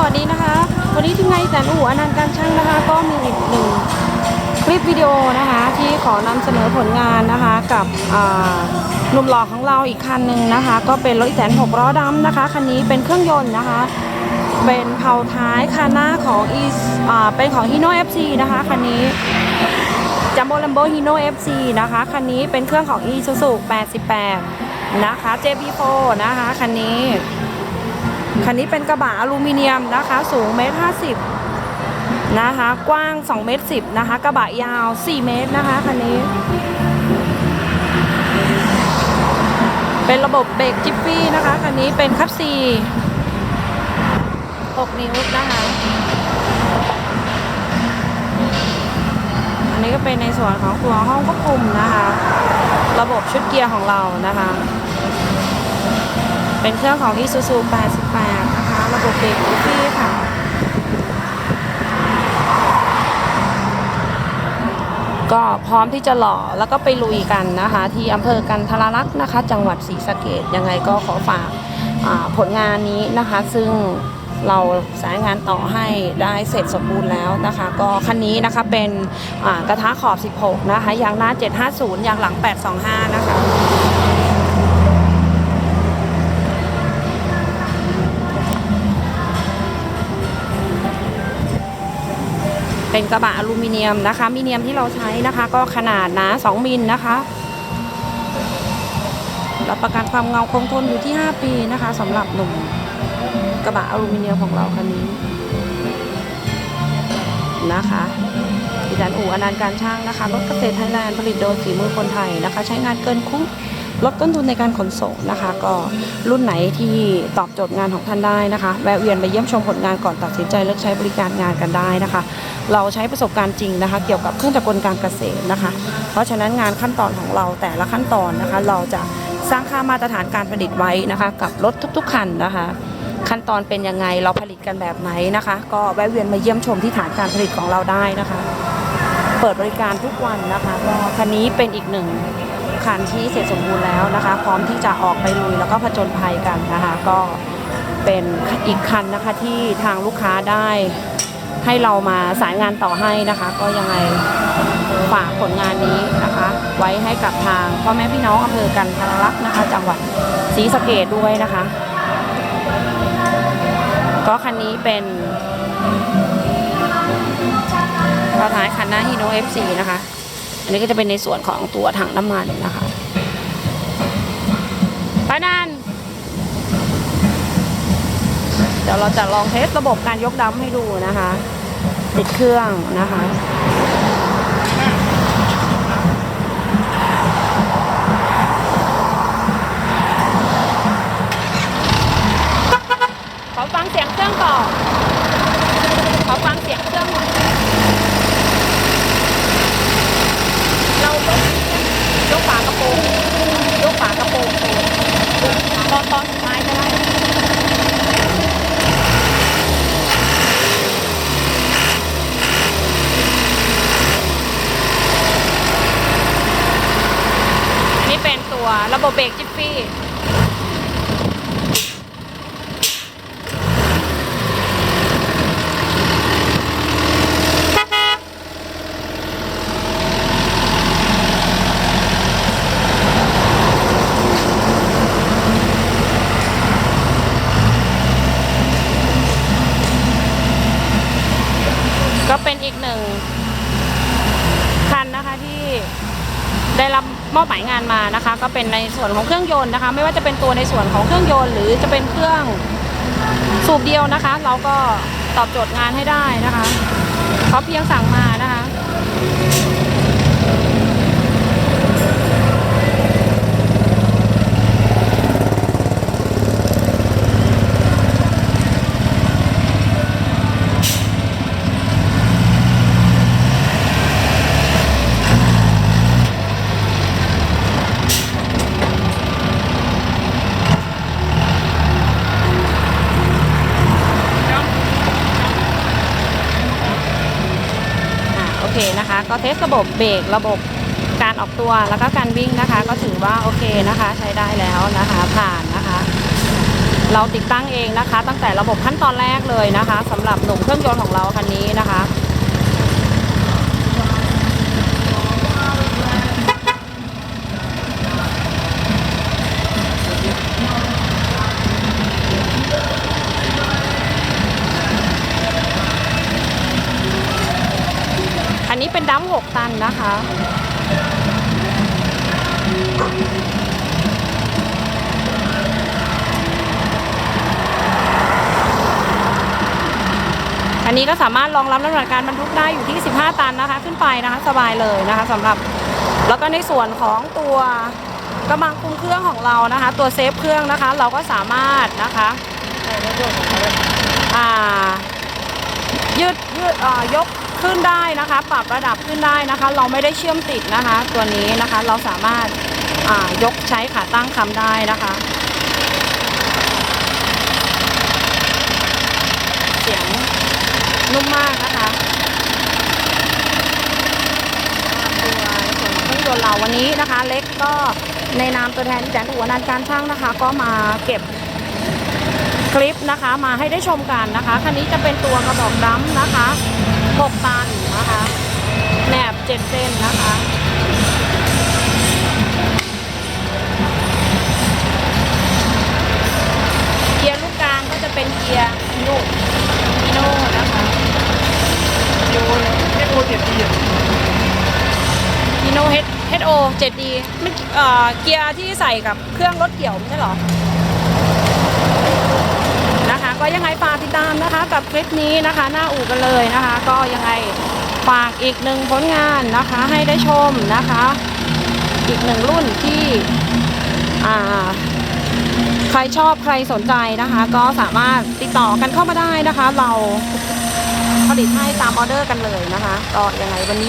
สวัสดีนะคะ วันนี้ทีมงานแสนอู่อนันต์การช่างนะคะ ก็มีอีกหนึ่งคลิปวิดีโอนะคะ ที่ขอนำเสนอผลงานนะคะ กับหนุ่มหล่อของเราอีกคันหนึ่งนะคะ ก็เป็นรถอีแสนหกล้อดำนะคะคันนี้เป็นเครื่องยนต์นะคะ เป็นเผาท้ายคันหน้าของอีเป็นของ Hino FC นะคะคันนี้จัมโบ้ลัมโบฮิโน FC นะคะคันนี้เป็นเครื่องของ Isuzu 88 นะคะ JB4 นะคะคันนี้ คันนี้เป็นกระบะอลูมิเนียมนะคะ สูงเมตร50นะคะ กว้าง2เมตร10นะคะ กระบะยาว 4 เมตรนะคะคันนี้ เป็นระบบเบรกจิฟฟี่นะคะคันนี้เป็นคับซี6นิ้วนะคะ อันนี้ก็เป็นในส่วนของตัวห้องควบคุมนะคะ ระบบชุดเกียร์ของเรานะคะ เป็นเครื่องของ Isuzu 88 นะคะ ระบบเบรกฟรีค่ะ ก็พร้อมที่จะหล่อแล้วก็ไปลุยกันนะคะ ที่อำเภอกันทรลักษณ์นะคะ จังหวัดศรีสะเกดยังไงก็ขอฝากผลงานนี้นะคะ ซึ่งเราสายงานต่อให้ได้เสร็จสมบูรณ์แล้วนะคะ ก็คันนี้นะคะเป็นกระทะขอบ 16 นะคะยางหน้า 750ยางหลัง 825 นะคะ เป็นกระบะอลูมิเนียมนะคะมิเนียมที่เราใช้นะคะ ก็ขนาดนา2มิลนะคะรับประกันความเงาคงทนอยู่ที่ 5 ปีนะคะสำหรับหนุ่มกระบะอลูมิเนียมของเราคันนี้นะคะดิฉันอู่อนันต์การช่างนะคะรถเกษตรไทยแลนด์ผลิตโดยฝีมือคนไทยนะคะ ใช้งานเกินคุ้ม ลดต้นทุนในการขนส่งนะคะ ก็รุ่นไหนที่ตอบโจทย์งานของท่านได้นะคะ แวะเวียนไปเยี่ยมชมผลงานก่อนตัดสินใจเลือกใช้บริการงานกันได้นะคะ เราใช้ประสบการณ์จริงนะคะ เกี่ยวกับเครื่องจักรกลการเกษตรนะคะ เพราะฉะนั้นงานขั้นตอนของเราแต่ละขั้นตอนนะคะ เราจะสร้างค่ามาตรฐานการผลิตไว้นะคะ กับรถทุกๆคันนะคะ ขั้นตอนเป็นยังไงเราผลิตกันแบบไหนนะคะ ก็แวะเวียนมาเยี่ยมชมที่ฐานการผลิตของเราได้นะคะ เปิดบริการทุกวันนะคะก็คันนี้เป็นอีกหนึ่ง คันที่เสร็จสมบูรณ์แล้วนะคะ พร้อมที่จะออกไปลุยแล้วก็ผจญภัยกันนะคะก็เป็นอีกคันนะคะที่ทางลูกค้าได้ให้เรามาสายงานต่อให้นะคะ ก็ยังไงฝากผลงานนี้นะคะ ไว้ให้กับทางพ่อแม่พี่น้องอำเภอกันทรลักษ์นะคะ จังหวัดศรีสะเกดด้วยนะคะ ก็คันนี้เป็นพอท้ายคันหน้าฮีโน FC นะคะ อันนี้ก็จะเป็นในส่วนของตัวถังน้ำมันนะคะไปนันเดี๋ยวเราจะลองเทสระบบการยกดัมให้ดูนะคะ ติดเครื่องนะคะ ขอฟังเสียงเครื่องก่อนขอฟังเสียงเครื่องหน่อยเรายกยกฝากระโปรงยกฝากระโปรงตอนตอนสุดท้ายจะได้ อันนี้เป็นตัว ระบบเบรกจิฟี่ ก็เป็นอีกหนึ่งคันนะคะที่ได้รับมอบหมายงานมานะคะ ก็เป็นในส่วนของเครื่องยนต์นะคะ ไม่ว่าจะเป็นตัวในส่วนของเครื่องยนต์ หรือจะเป็นเครื่องสูบเดียวนะคะ เราก็ตอบโจทย์งานให้ได้นะคะเขาเพียงสั่งมานะคะ อ่าโอเคนะคะ ก็เทสระบบเบรกระบบการออกตัวแล้วก็การวิ่งนะคะ ก็ถือว่าโอเคนะคะ ใช้ได้แล้วนะคะ ผ่านนะคะ เราติดตั้งเองนะคะ ตั้งแต่ระบบขั้นตอนแรกเลยนะคะสำหรับหนุ่มเครื่องยนต์ของเราคันนี้นะคะ นนี้เป็นดัม6ตันนะคะ อันนี้ก็สามารถรองรับน้ำหนักการบรรทุกได้อยู่ที่ 15 ตันนะคะ ขึ้นไปนะคะสบายเลยนะคะสำหรับแล้วก็ในส่วนของตัวกำลังคุมเครื่องของเรานะคะ ตัวเซฟเครื่องนะคะ เราก็สามารถนะคะอ่ายืดยืดอ่ายก ขึ้นได้นะคะ ปรับระดับขึ้นได้นะคะ เราไม่ได้เชื่อมติดนะคะ ตัวนี้นะคะเราสามารถยกใช้ขาตั้งคำได้นะคะ เสียงนุ่มมากนะคะตัวส่วนของเครื่องยนต์เราวันนี้นะคะ เล็กก็ในนามตัวแทนแจนหัวนันการช่างนะคะ ก็มาเก็บคลิปนะคะ มาให้ได้ชมกันนะคะ คันนี้จะเป็นตัวกระบอกดัมนะคะ 6ตันนะคะแหนบ7เส้นนะคะเกียร์ลูกกลางก็จะเป็นเกียร์ลูกมิโน่นะคะดูเลยเอ็กโอเจ็ดปีอะมิโน่เฮดเฮดโอ 7D ไม่เอ่อเกียร์ที่ใส่กับเครื่องรถเกี่ยวไม่ใช่หรอ ก็ยังไงฝากติดตามนะคะ กับคลิปนี้นะคะ หน้าอู่กันเลยนะคะ ก็ยังไงฝากอีกหนึ่งผลงานนะคะ ให้ได้ชมนะคะ อีกหนึ่งรุ่นที่อ่าใครชอบใครสนใจนะคะ ก็สามารถติดต่อกันเข้ามาได้นะคะ เราผลิตให้ตามออเดอร์กันเลยนะคะ ก็ยังไงวันนี้